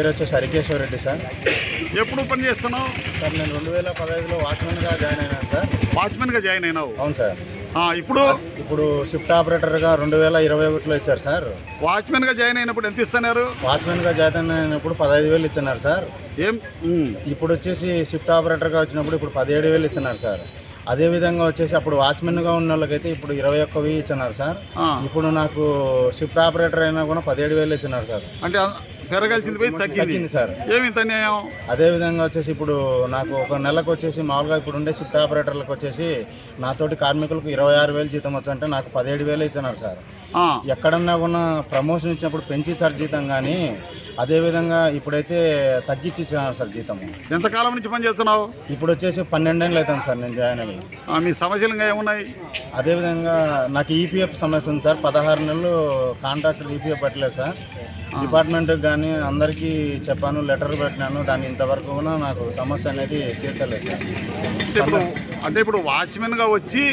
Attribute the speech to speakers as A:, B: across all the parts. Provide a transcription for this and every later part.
A: పేరు వచ్చేసి హరికేశ్వర రెడ్డి సార్.
B: ఎప్పుడు పని చేస్తున్నావు?
A: సార్ నేను రెండు వేల పదహైదులో వాచ్మెన్గా జాయిన్ అయినాను సార్.
B: వాచ్మెన్గా జాయిన్ అయినావు?
A: అవును సార్.
B: ఇప్పుడు?
A: ఇప్పుడు షిఫ్ట్ ఆపరేటర్గా రెండు వేల ఇరవై ఒకటిలో ఇచ్చారు సార్.
B: వాచ్మెన్గా జాయిన్ అయినప్పుడు ఎంత ఇస్తున్నారు?
A: వాచ్మెన్గా జాయిన్ అయినప్పుడు పదహైదు వేలు ఇచ్చినారు సార్.
B: ఏం?
A: ఇప్పుడు వచ్చేసి షిఫ్ట్ ఆపరేటర్గా వచ్చినప్పుడు ఇప్పుడు పదిహేడు వేలు ఇచ్చినారు సార్. అదే విధంగా వచ్చేసి అప్పుడు వాచ్మెన్గా ఉన్న వాళ్ళకైతే ఇప్పుడు ఇరవై ఒక్క వెయ్యి ఇచ్చినారు సార్. ఇప్పుడు నాకు షిఫ్ట్ ఆపరేటర్ అయినా కూడా పదిహేడు వేలు ఇచ్చినారు సార్.
B: అంటే పెరగాల్సింది పోయి తగ్గింది.
A: సార్.
B: ఏమి అన్యాయం
A: అదే విధంగా వచ్చేసి ఇప్పుడు నాకు ఒక నెలకు వచ్చేసి మామూలుగా ఇప్పుడు ఉండే షిఫ్ట్ ఆపరేటర్లకు వచ్చేసి నాతోటి కార్మికులకు ఇరవై ఆరు వేలు జీతం వచ్చంటే నాకు పదిహేడు వేలు ఇచ్చినారు సార్. ఎక్కడన్నా కూడా ప్రమోషన్ ఇచ్చినప్పుడు పెంచి ఇచ్చారు జీతం కానీ అదేవిధంగా ఇప్పుడైతే తగ్గించి ఇచ్చినారు సార్ జీతం.
B: ఎంతకాలం నుంచి పని చేస్తున్నావు?
A: ఇప్పుడు వచ్చేసి పన్నెండేళ్ళు అవుతుంది సార్ నేను జాయిన్ అయ్యి.
B: మీ సమస్యలు ఇంకా ఏమున్నాయి?
A: అదేవిధంగా నాకు ఈపీఎఫ్ సమస్య ఉంది సార్. పదహారు నెలలు కాంట్రాక్టర్ ఈపీఎఫ్ పెట్టలేదు సార్. డిపార్ట్మెంట్కి కానీ అందరికీ చెప్పాను లెటర్ పెట్టినాను. దాన్ని ఇంతవరకు కూడా నాకు సమస్య అనేది తీర్చలేదు సార్.
B: అంటే ఇప్పుడు వాచ్మెన్గా వచ్చి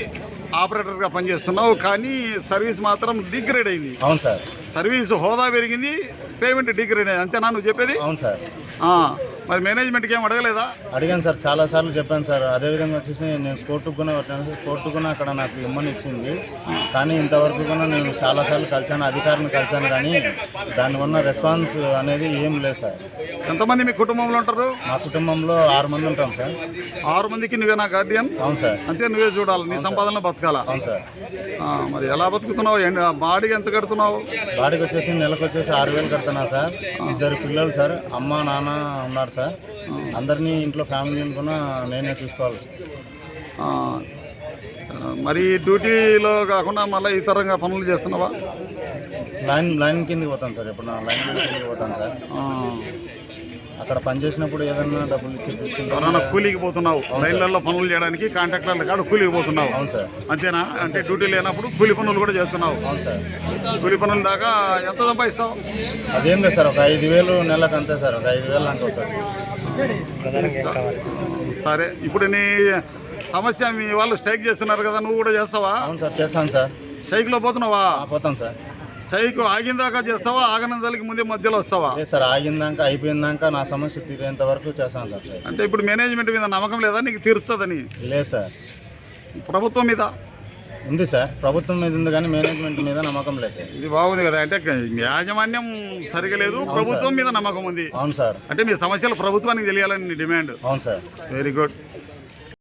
B: ఆపరేటర్గా పనిచేస్తున్నావు కానీ సర్వీస్ మాత్రం డిగ్రేడ్ అయింది.
A: అవును సార్.
B: సర్వీస్ హోదా పెరిగింది పేమెంట్ డిగ్రేడ్ అయింది. అంతేనా నువ్వు చెప్పేది?
A: అవును సార్.
B: మరి మేనేజ్మెంట్కి ఏం అడగలేదా?
A: అడిగాను సార్ చాలా సార్లు చెప్పాను సార్. అదేవిధంగా వచ్చేసి నేను కోర్టుకు కూడా పెట్టాను సార్. కోర్టు కూడా అక్కడ నాకు ఇమ్మని ఇచ్చింది. కానీ ఇంతవరకు కూడా నేను చాలాసార్లు కలిశాను అధికారిని కలిశాను కానీ దాని ఉన్న రెస్పాన్స్ అనేది ఏం లేదు సార్.
B: ఎంతమంది మీ కుటుంబంలో ఉంటారు?
A: మా కుటుంబంలో ఆరు మంది ఉంటాం సార్.
B: ఆరు మందికి నువ్వే నా గార్డియన్
A: అవును సార్.
B: అంతే నువ్వే చూడాలి. నీ సంపాదనలో బతకాలా?
A: అవును సార్.
B: ఆ, మరి ఎలా బతుకుతున్నావు? ఏంటి ఆ బాడీకి ఎంత కడుతున్నావు?
A: బాడీకి వచ్చేసి నెలకు వచ్చేసి ఆరు వేలు కడుతున్నా సార్. ఇద్దరు పిల్లలు సార్. అమ్మ నాన్న ఉన్నారు సార్. అందరినీ ఇంట్లో ఫ్యామిలీని కూడా నేనే చూసుకోవాలి.
B: మరి డ్యూటీలో కాకుండా మళ్ళీ ఇతరంగా పనులు చేస్తున్నావా?
A: లైన్ లైన్ కిందకి పోతాను సార్. ఇప్పుడు నా లైన్ కిందకి పోతాను సార్. అక్కడ పని చేసినప్పుడు ఏదన్నా డబ్బులు ఇచ్చి
B: ఎవరైనా కూలీకి పోతున్నావు. రైళ్ళలో పనులు చేయడానికి కాంట్రాక్టర్లు కాదు కూలీకి పోతున్నావు.
A: అవును సార్.
B: అంతేనా? అంటే డ్యూటీ లేనప్పుడు కూలి పనులు కూడా చేస్తున్నావు.
A: అవును సార్.
B: కూలి పనుల దాకా ఎంత సంపాదిస్తావు?
A: అదేం లేదు సార్ ఒక ఐదు వేలు నెలకు అంతే సార్ ఒక ఐదు వేలు అంతే సార్.
B: సరే ఇప్పుడు నీ సమస్య మీ వాళ్ళు స్ట్రైక్ చేస్తున్నారు కదా నువ్వు కూడా చేస్తావా?
A: అవును సార్ చేస్తాను సార్.
B: స్ట్రైక్లో పోతున్నావా?
A: ఆ, పోతాం సార్.
B: స్ట్రైక్ ఆగిన దాకా చేస్తావా? ఆగనందలకి ముందే మధ్యలో వస్తావా?
A: అదే సార్ ఆగిందాక అయిపోయిందాక నా సమస్య తీరేంత వరకు చేస్తాను సార్
B: అంటే ఇప్పుడు మేనేజ్మెంట్ మీద నమ్మకం లేదా? నీకు తీరుస్తుందని.
A: లేదు సార్.
B: ప్రభుత్వం మీద?
A: ఉంది సార్. ప్రభుత్వం మీద ఉంది కానీ మేనేజ్మెంట్ మీద నమ్మకం లేదు సార్.
B: ఇది బాగుంది కదా. అంటే యాజమాన్యం సరిగా లేదు ప్రభుత్వం మీద నమ్మకం ఉంది.
A: అవును సార్.
B: అంటే మీ సమస్యలు ప్రభుత్వానికి తెలియాలని నీ డిమాండ్.
A: అవును సార్.
B: Very good